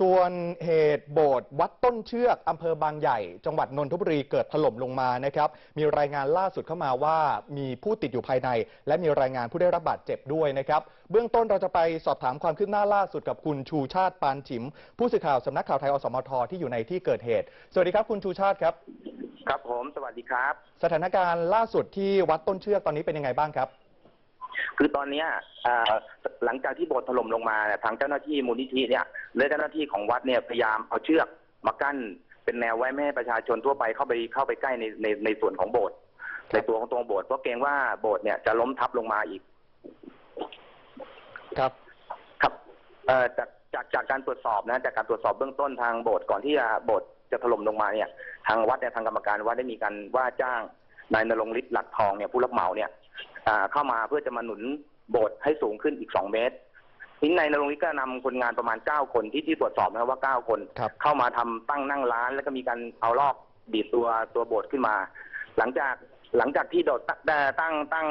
ส่วนเหตุโบสถ์วัดต้นเชือกอำเภอบางใหญ่ จังหวัดนนทบุรีเกิดถล่มลงมานะครับ มีรายงานล่าสุดเข้ามาว่ามีผู้ติดอยู่ภายใน และมีรายงานผู้ได้รับบาดเจ็บด้วยนะครับ เบื้องต้นเราจะไปสอบถามความคืบหน้าล่าสุดกับคุณชูชาติปานฉิม ผู้สื่อข่าวสำนักข่าวไทยอสมทที่อยู่ในที่เกิดเหตุ สวัสดีครับคุณชูชาติครับ ครับผม สวัสดีครับ สถานการณ์ล่าสุดที่วัดต้นเชือกตอนนี้เป็นยังไงบ้างครับ คือตอนเนี้ยอ่าหลังจากที่โบสถ์ถล่มลงมาเนี่ยทางเจ้าหน้าที่มูลนิธิเนี่ยและเจ้าหน้าที่ของวัดเนี่ยพยายามเอาเชือกมากั้นเป็นแนวไว้ไม่ให้ประชาชนทั่วไปเข้าไปเข้าไปใกล้ในในในส่วนของโบสถ์ครับในตัวของตัวโบสถ์เพราะเกรงว่าโบสถ์เนี่ยจะล้มทับลงมาอีก ครับ ครับเอ่อจากจากจากการตรวจสอบนะจากการตรวจสอบเบื้องต้นทางโบสถ์ก่อนที่จะโบสถ์จะถล่มลงมาเนี่ย ทางวัดเนี่ยทางกรรมการวัดได้มีการว่าจ้างนายนรงฤทธิ์หลักทองเนี่ยผู้รับเหมาเนี่ยอ่า เข้ามาเพื่อจะมาหนุนโบสถ์ให้สูงขึ้นอีกสองเมตรทีนี้นายนรงฤทธิ์ก็นำคนงานประมาณเก้าคนที่ที่ตรวจสอบนะครับว่าเก้าคนครับเข้ามาทำตั้งนั่งร้าน แล้วก็มีการเอาลอกดีดตัวตัวโบสถ์ขึ้นมา หลังจากหลังจากที่โดดตั้งตั้งตั้ง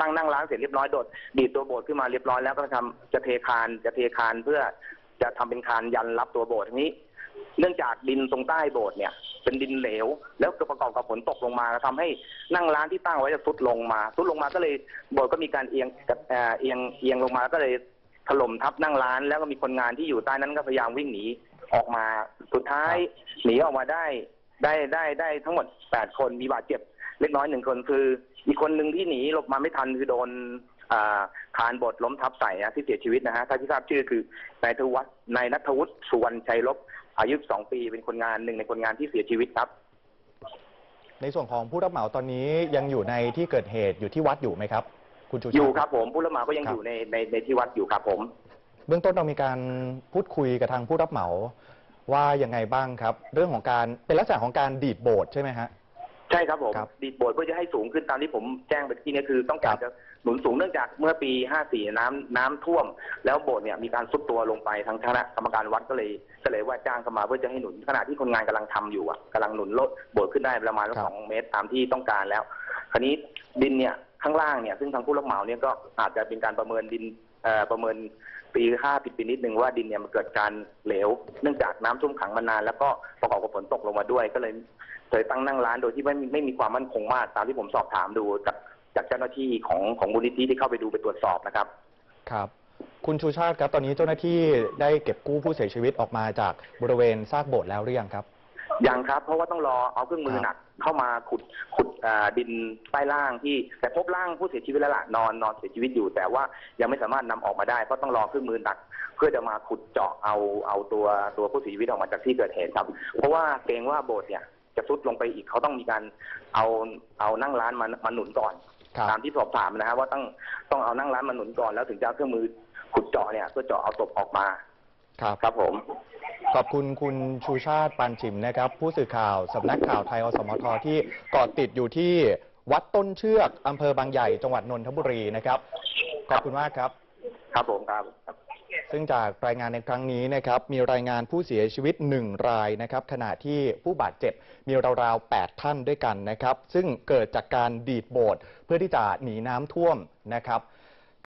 ตั้งนั่งร้านเสร็จเรียบร้อยโดดดีดตัวโบสถ์ขึ้นมาเรียบร้อยแล้วก็ทำจะเทคานจะเทคานเพื่อจะทำเป็นคานยันรับตัวโบสถ์ทีนี้ เนื่องจากดินตรงใต้โบสถ์เนี่ย เป็นดินเหลว แล้วก็ประกอบกับฝนตกลงมาทำให้นั่งร้านที่ตั้งไว้จะทรุดลงมาทรุดลงมาก็เลยโบสถ์ก็มีการเอียงเอียงเอียงลงมาก็เลยถล่มทับนั่งร้าน แล้วก็มีคนงานที่อยู่ใต้นั้นก็พยายามวิ่งหนีออกมาสุดท้ายหนีออกมาได้ได้ได้ได้ทั้งหมดแปดคนมีบาดเจ็บเล็กน้อยหนึ่งคนคืออีกคนหนึ่งที่หนีหลบมาไม่ทันคือโดนคานบทล้มทับใส่นะที่เสียชีวิตนะฮะถ้าที่ทราบชื่อคือนายทวัฒน์นายนัทวุฒิสุวรรณชัยลบ อายุสองปีเป็นคนงานหนึ่งในคนงานที่เสียชีวิตครับ ในส่วนของผู้รับเหมาตอนนี้ยังอยู่ในที่เกิดเหตุอยู่ที่วัดอยู่ไหมครับ คุณชูชาติ อยู่ครับผมผู้รับเหมาก็ยังครับ อยู่ในในในที่วัดอยู่ครับผม เบื้องต้นเรามีการพูดคุยกับทางผู้รับเหมาว่ายังไงบ้างครับ เรื่องของการเป็นลักษณะของการดีดโบสถ์ใช่ไหมฮะ ใช่ครับผมครับ ดีดโบสถ์เพื่อจะให้สูงขึ้นตามที่ผมแจ้งไปที่นี่คือต้องการครัจะบหนุนสูงเนื่องจากเมื่อปี 54 น้ำน้ำท่วม แล้วโบสถ์เนี่ยมีการซุดตัวลงไปทางคณะกรรมการวัดก็เลยก็เลยว่าจ้างเข้ามาเพื่อจะให้หนุนขณะที่คนงานกำลังทำอยู่อะกำลังหนุนลดโบสถ์ขึ้นได้ประมาณครับ สองเมตรตามที่ต้องการแล้ว คราวนี้ดินเนี่ยข้างล่างเนี่ยซึ่งทางผู้รับเหมาเนี่ยก็อาจจะเป็นการประเมินดินเอ่อ ประเมินปีห้าผิดปีนิดนึงว่าดินเนี่ยมันเกิดการเหลว เนื่องจากน้ำท่วมขังมานาน แล้วก็ประกอบกับฝนตกลงมาด้วย ก็เลยเลยตั้งนั่งร้านโดยที่ไม่ไม่มีความมั่นคงมากตามที่ผมสอบถามดูจากจากเจ้าหน้าที่ของของมูลนิธิที่เข้าไปดูไปตรวจสอบนะครับ ครับ คุณชูชาติครับตอนนี้เจ้าหน้าที่ได้เก็บกู้ผู้เสียชีวิตออกมาจากบริเวณซากโบสถ์แล้วหรือยังครับ ยังครับ เพราะว่าต้องรอเอาเครื่องมือหนักเข้ามาขุดขุดอ่าดินใต้ล่างที่ แต่พบร่างผู้เสียชีวิตแล้วล่ะนอนนอนเสียชีวิตอยู่ แต่ว่ายังไม่สามารถนำออกมาได้เพราะต้องรอเครื่องมือหนัก เพื่อจะมาขุดเจาะเอาเอาตัวตัวผู้เสียชีวิตออกมาจากที่เกิดเหตุครับ เพราะว่าเกรงว่าโบสถ์เนี่ยจะทรุดลงไปอีกเขาต้องมีการเอาเอานั่งร้านมามาหนุนก่อนครับตามที่สอบถามนะครับว่าต้องต้องเอานั่งร้านมาหนุนก่อนแล้วถึงจะเอาเครื่องมือขุดเจาะเนี่ยเพื่อเจาะเอาศพออกมาครับครับผม ขอบคุณคุณชูชาติปานชิมนะครับ ผู้สื่อข่าวสำนักข่าวไทยอสมทที่เกาะติดอยู่ที่วัดต้นเชือกอำเภอบางใหญ่จังหวัดนนทบุรีนะครับ ขอบคุณมากครับ ครับผมครับ ซึ่งจากรายงานในครั้งนี้นะครับมีรายงานผู้เสียชีวิต 1 รายนะครับขณะที่ผู้บาดเจ็บมีราวๆ 8 ท่านด้วยกันนะครับ ซึ่งเกิดจากการดีดโบสถ์เพื่อที่จะหนีน้ำท่วมนะครับ